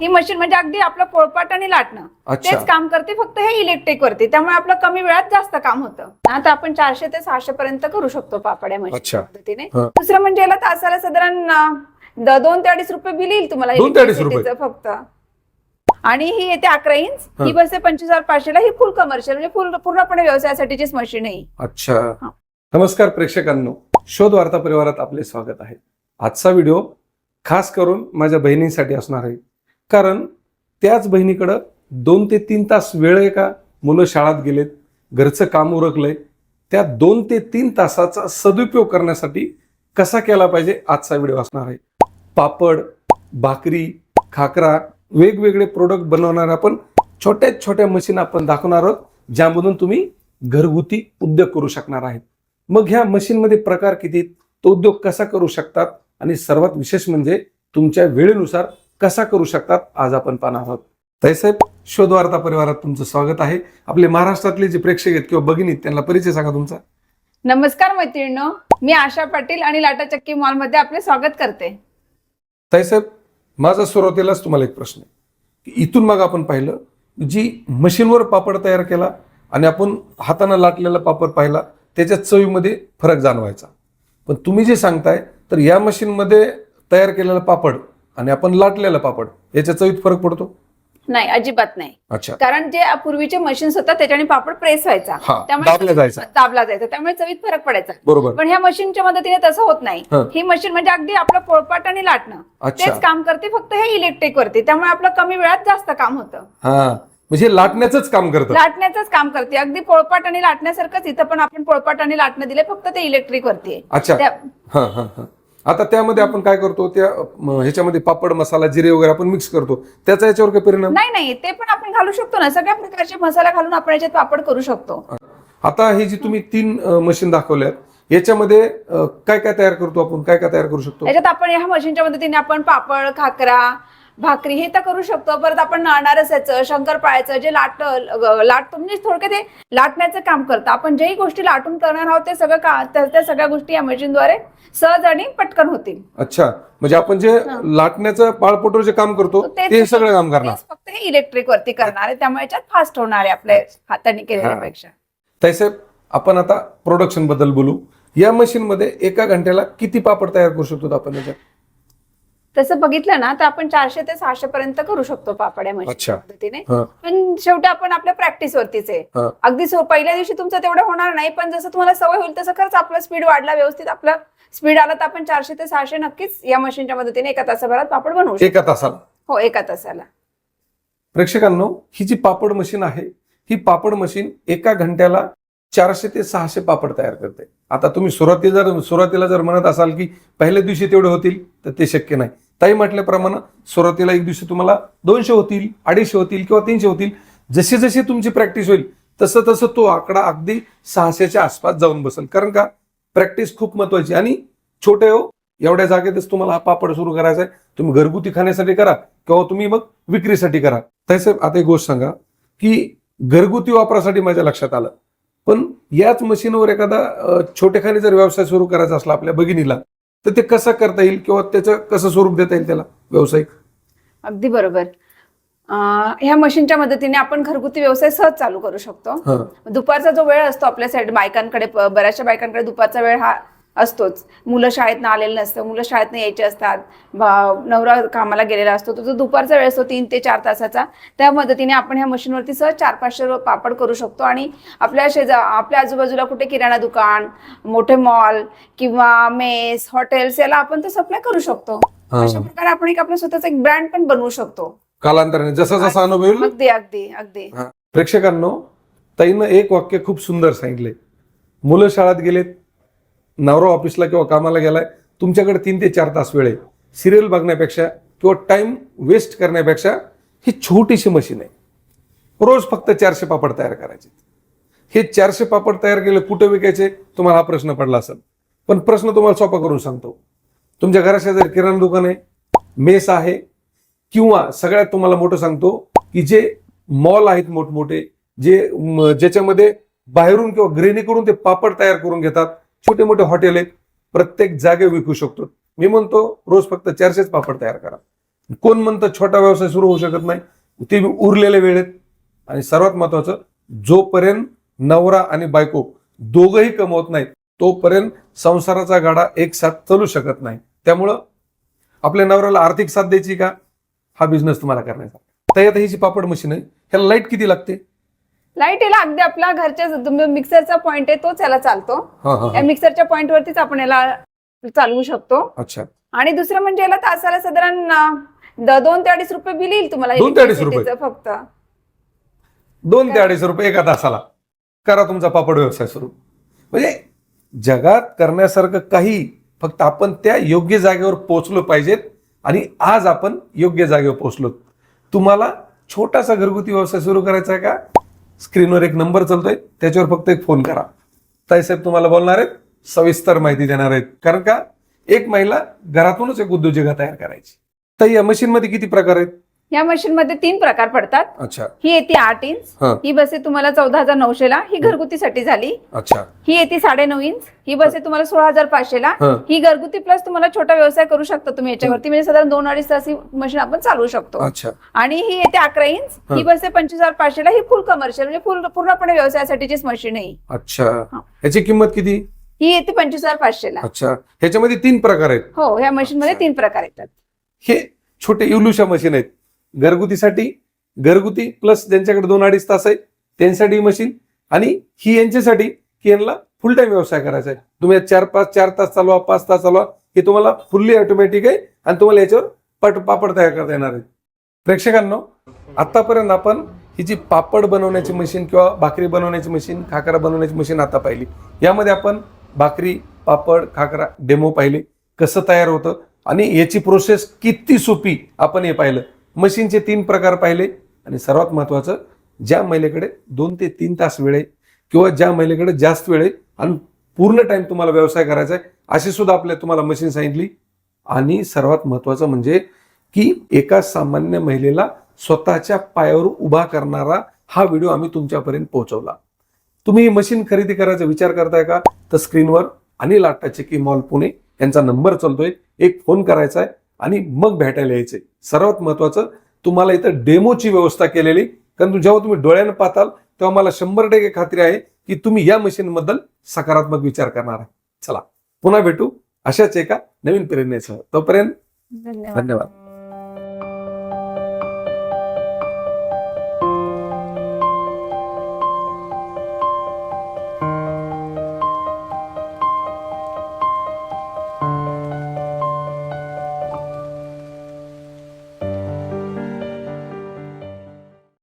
ही machine म्हणजे अगदी आपलं पोळपाट आणि लाटणं. तेच काम करते फक्त हे इलेक्ट्रिक वरती त्यामुळे आपलं कमी वेळात जास्त काम होतं आता आपण चारशे ते सहाशे पर्यंत करू शकतो पापड या मशीन. पद्धतीने. दुसरं म्हणजे याला तासाला साधारण दोन ते अडीच रुपये बिल येईल तुम्हाला फक्त आणि ही येते अकरा इंच हा. बसते पंचवीस हजार पाचशेला ही फुल कमर्शियल म्हणजे फुल पूर्णपणे व्यवसायासाठीचीच मशीन आहे. अच्छा. नमस्कार प्रेक्षकांनो शोध वार्ता परिवारात आपले स्वागत आहे आजचा व्हिडिओ खास करून माझ्या बहिणींसाठी असणार आहे कारण त्याच बहिणीकडं दोन ते तीन तास वेळ आहे का? मुलं शाळेत गेलेत घरचं काम उरकलंय. त्या दोन ते तीन तासाचा सदुपयोग करण्यासाठी कसा केला पाहिजे आजचा व्हिडिओ असणार आहे. पापड भाकरी खाकरा वेगवेगळे प्रोडक्ट बनवणारे आपण. छोट्या छोट्या मशीन आपण दाखवणार आहोत ज्यामधून तुम्ही घरगुती उद्योग करू शकणार आहेत. मग ह्या मशीनमध्ये प्रकार किती आहेत? तो उद्योग कसा करू शकतात? आणि सर्वात विशेष म्हणजे तुमच्या वेळेनुसार कसा करू शकतात आज आपण पाहणार आहोत. साहेब शोध वार्ता परिवारात तुमचं स्वागत आहे. आपले महाराष्ट्रातले जे प्रेक्षक आहेत किंवा भगिनी आहेत त्यांना परिचय सांगा तुमचा. नमस्कार मैत्रिणींनो मी आशा पाटील आणि लाटा चक्की मॉलमध्ये आपले स्वागत करते. साहेब माझा सुरुवातीलाच तुम्हाला एक प्रश्न आहे. की इथून मग आपण पाहिलं जी मशीनवर पापड तयार केला आणि आपण हातानं लाटलेला पापड पाहिला त्याच्या चवीमध्ये फरक जाणवायचा. पण तुम्ही जे सांगताय तर या मशीनमध्ये तयार केलेला पापड आणि आपण लाटलेला पापड याच्या चवीत फरक पडतो? नाही अजिबात नाही. अच्छा. कारण जे पूर्वीचे मशीन्स होतात त्याच्याने पापड प्रेस व्हायचा. हा, दाबला जायचा. दाबला जायचा. त्यामुळे चवीत फरक पडायचा. बरोबर. पण ह्या मशीनच्या मदतीने तसं होत नाही. हा. ही मशीन म्हणजे अगदी आपलं पोळपाट आणि लाटणं. अच्छा. तेच काम करते फक्त हे इलेक्ट्रिक वरती. त्यामुळे आपलं कमी वेळात जास्त काम होतं. हा. म्हणजे लाटण्याचंच काम करतं. लाटण्याचंच काम करते. अगदी पोळपाट आणि लाटण्यासारखंच इथं पण आपण पोळपाट आणि लाटणं दिले फक्त ते इलेक्ट्रिक वरती आहे. अच्छा. त्या- हा हा हा. आता त्यामध्ये आपण काय करतो? त्या म, ह्याच्यामध्ये पापड मसाला जिरे वगैरे आपण मिक्स करतो. त्याचा याच्यावर काय परिणाम? नाही नाही. ते पण आपण घालू शकतो ना. सगळ्या प्रकारचे मसाला घालून आपण याच्यात पापड करू शकतो. आता हे जी तुम्ही तीन मशीन दाखवल्यात याच्यामध्ये अ, काय काय तयार करतो आपण? काय काय तयार करू शकतो? याच्यात आपण ह्या मशीनच्या मदतीने आपण पापड खाकरा भाकरी हे तर करू शकतो. परत आपण नारसाचं शंकरपाळ्याचं जे लाट लाटतो म्हणजे थोडक्यात ते लाटण्याचं काम करतं. आपण जेही गोष्टी लाटून करणार आहोत ते सगळं का त्या त्या सगळ्या गोष्टी या मशीनद्वारे सहज आणि पटकन होतील. अच्छा. म्हणजे आपण जे लाटण्याचं पाळपोटर जे काम करतो तेच- ते सगळं काम करणार. तेच फक्त हे इलेक्ट्रिक वरती करणार आहे. त्यामुळे याच्यात फास्ट होणार आहे आपल्या हाताने केलेल्यापेक्षा साहेब आपण आता प्रोडक्शनबद्दल बोलू. या मशीन मध्ये एका घंट्याला किती पापड तयार करू शकतो आपण याच्यात? तसं बघितलं ना तर आपण चारशे ते सहाशे पर्यंत करू शकतो पापड या मशीन अच्छा. पद्धतीने हा. पण शेवटी आपण आपल्या प्रॅक्टिस वरतीच आहे. अगदी सो- पहिल्या दिवशी तुमचं तेवढं होणार नाही पण जसं तुम्हाला सवय होईल तसं खरंच आपला स्पीड वाढला व्यवस्थित आपला स्पीड आला तर आपण चारशे ते सहाशे नक्कीच या मशीनच्या मदतीने एका तासाभरात पापड बनवू शकतो एका तासाला हो एका तासाला प्रेक्षकांनो ही जी पापड मशीन आहे ही पापड मशीन एका घंट्याला चारशे ते सहाशे पापड तयार करते. आता तुम्ही सुरुवातीला जर सुरुवातीला जर म्हणत असाल की पहिल्या दिवशी तेवढे होतील तर ते शक्य नाही. ताई म्हटल्याप्रमाणे सुरुवातीला एक दिवशी तुम्हाला दोनशे होतील अडीचशे होतील किंवा तीनशे होतील. जशी जशी तुमची प्रॅक्टिस होईल तसं तसं तो आकडा अगदी सहाशेच्या आसपास जाऊन बसेल. कारण का? प्रॅक्टिस खूप महत्वाची आणि छोटे हो एवढ्या जागेतच तुम्हाला हा पापड सुरू करायचा आहे. तुम्ही घरगुती खाण्यासाठी करा किंवा तुम्ही मग विक्रीसाठी करा. तसे आता एक गोष्ट सांगा की घरगुती वापरासाठी माझ्या लक्षात आलं. पण याच मशीनवर एखादा छोटेखानी जर व्यवसाय सुरू करायचा असला आपल्या भगिनीला तर ते कसं करता येईल किंवा त्याचं कसं स्वरूप देता येईल त्याला व्यावसायिक? अगदी बरोबर. ह्या मशीनच्या मदतीने आपण घरगुती व्यवसाय सहज चालू करू शकतो. दुपारचा जो वेळ असतो आपल्या साईड बायकांकडे बऱ्याचशा बायकांकडे दुपारचा वेळ हा असतोच. मुलं शाळेतनं आलेलं नसतं. मुलं शाळेतनं यायचे असतात. नवरा कामाला गेलेला असतो. तो जो दुपारचा वेळ असतो तीन ते चार तासाचा त्या मदतीने आपण ह्या मशीनवरती सहज चार पाचशे रो- पापड करू शकतो. आणि आपल्या शेजा आपल्या आजूबाजूला कुठे किराणा दुकान मोठे मॉल किंवा मेस हॉटेल्स याला आपण ते सप्लाय करू शकतो. अशा प्रकारे आपण एक आपला स्वतःचा एक ब्रँड पण बनवू शकतो. कालांतराने जसा जसा अनुभव येईल अगदी अगदी. अगदी प्रेक्षकांनो ताईनं एक वाक्य खूप सुंदर सांगितले मुलं शाळेत गेलेत नवरा ऑफिसला किंवा कामाला गेलाय तुमच्याकडे तीन ते चार तास वेळ आहे. सिरियल बघण्यापेक्षा किंवा टाइम वेस्ट करण्यापेक्षा ही छोटीशी मशीन आहे. रोज फक्त चारशे पापड तयार करायचे. हे चारशे पापड तयार केले कुठे विकायचे? तुम्हाला हा प्रश्न पडला असेल. पण प्रश्न तुम्हाला सोपा करून सांगतो. तुमच्या घराशेजारी किराणा दुकान आहे मेस आहे किंवा सगळ्यात तुम्हाला मोठं सांगतो की जे मॉल आहेत मोठमोठे जे ज्याच्यामध्ये बाहेरून किंवा ग्रेनीकडून ते पापड तयार करून घेतात छोटे मोठे हॉटेल आहेत प्रत्येक जागे विकू शकतो. मी म्हणतो रोज फक्त चारशेच पापड तयार करा. कोण म्हणतं छोटा व्यवसाय सुरू होऊ शकत नाही? ते बी उरलेल्या वेळेत आणि सर्वात महत्वाचं जोपर्यंत नवरा आणि बायको दोघंही कमवत नाहीत तोपर्यंत संसाराचा गाडा एक साथ चालू शकत नाही. त्यामुळं आपल्या नवऱ्याला आर्थिक साथ द्यायची का? हा बिझनेस तुम्हाला करण्याचा. तर ही जी पापड मशीन आहे ह्याला लाइट किती लागते? लाइट याला अगदी आपल्या घरच्या मिक्सरचा पॉइंट आहे तोच याला चालतो. या मिक्सरच्या पॉइंट वरतीच आपण याला चालवू शकतो. अच्छा. आणि दुसरं म्हणजे याला तासाला साधारण दोन ते अडीच रुपये बिल येईल तुम्हाला दोन ते अडीच रुपये? फक्त. दोन ते अडीच रुपये एका तासाला. करा तुमचा पापड व्यवसाय सुरू. म्हणजे जगात करण्यासारखं काही फक्त आपण त्या योग्य जागेवर पोहोचलो पाहिजेत आणि आज आपण योग्य जागेवर पोहोचलो. तुम्हाला छोटासा घरगुती व्यवसाय सुरू करायचा आहे का? स्क्रीनवर एक नंबर चालतोय. त्याच्यावर फक्त एक फोन करा. ताईसाहेब तुम्हाला बोलणार आहेत. सविस्तर माहिती देणार आहेत. कारण का? एक महिला घरातूनच एक उद्योजिका तयार करायची. तर या मशीन मध्ये किती प्रकार आहेत? या मशीन मध्ये तीन प्रकार पडतात. अच्छा. ही येते आठ इंच हा. ही बसे तुम्हाला चौदा हजार नऊशेला ही घरगुतीसाठी झाली. अच्छा. ही येते साडे नऊ इंच ही बसे तुम्हाला सोळा हजार पाचशेला हा. ही घरगुती प्लस तुम्हाला छोटा व्यवसाय करू शकता तुम्ही याच्यावरती. म्हणजे साधारण दोन अडीच तास ही मशीन आपण चालवू शकतो. अच्छा. आणि ही येते अकरा इंच ही. बसे पंचवीस हजार पाचशेला ही फुल कमर्शियल म्हणजे फुल पूर्णपणे व्यवसायासाठीचीच मशीन आहे. ही. अच्छा. ह्याची किंमत किती? ही येते पंचवीस हजार पाचशेला अच्छा. ह्याच्यामध्ये तीन प्रकार आहेत. हो ह्या मशीन मध्ये तीन प्रकार येतात. हे छोटे इवलुशा मशीन आहेत. घरगुतीसाठी घरगुती प्लस ज्यांच्याकडे दोन अडीच तास आहे त्यांच्यासाठी मशीन आणि ही यांच्यासाठी की यांना फुल टाइम व्यवसाय करायचा आहे. तुम्ही चार पाच चार तास चालवा पाच तास चालवा हे तुम्हाला फुल्ली ऑटोमॅटिक आहे आणि तुम्हाला याच्यावर पट पापड तयार करता येणार आहे. प्रेक्षकांनो आतापर्यंत आपण ही जी पापड बनवण्याची मशीन किंवा भाकरी बनवण्याची मशीन खाकरा बनवण्याची मशीन आता पाहिली. यामध्ये आपण भाकरी पापड खाकरा डेमो पाहिले. कसं तयार होतं आणि याची प्रोसेस किती सोपी आपण हे पाहिलं. मशीनचे तीन प्रकार पाहिले. आणि सर्वात महत्वाचं ज्या महिलेकडे दोन ते तीन तास वेळ आहे किंवा ज्या महिलेकडे जास्त वेळ आहे आणि पूर्ण टाइम तुम्हाला व्यवसाय करायचा आहे अशी सुद्धा आपल्या तुम्हाला मशीन सांगितली. आणि सर्वात महत्वाचं म्हणजे की एका सामान्य महिलेला स्वतःच्या पायावर उभा करणारा हा व्हिडिओ आम्ही तुमच्यापर्यंत पोहोचवला. तुम्ही ही मशीन खरेदी करायचा विचार करताय का? तर स्क्रीनवर अनिल आट्टाचे की मॉल पुणे यांचा नंबर चालतोय. एक फोन करायचा आहे. आणि मग भेटायला यायचंय सर्वात महत्वाचं तुम्हाला इथं डेमोची व्यवस्था केलेली. कारण जेव्हा तुम्ही डोळ्यानं पाहताल तेव्हा मला शंभर टक्के खात्री आहे की तुम्ही या मशीन बद्दल सकारात्मक विचार करणार आहे. चला पुन्हा भेटू. अशाच एका नवीन प्रेरणेसह. तोपर्यंत धन्यवाद.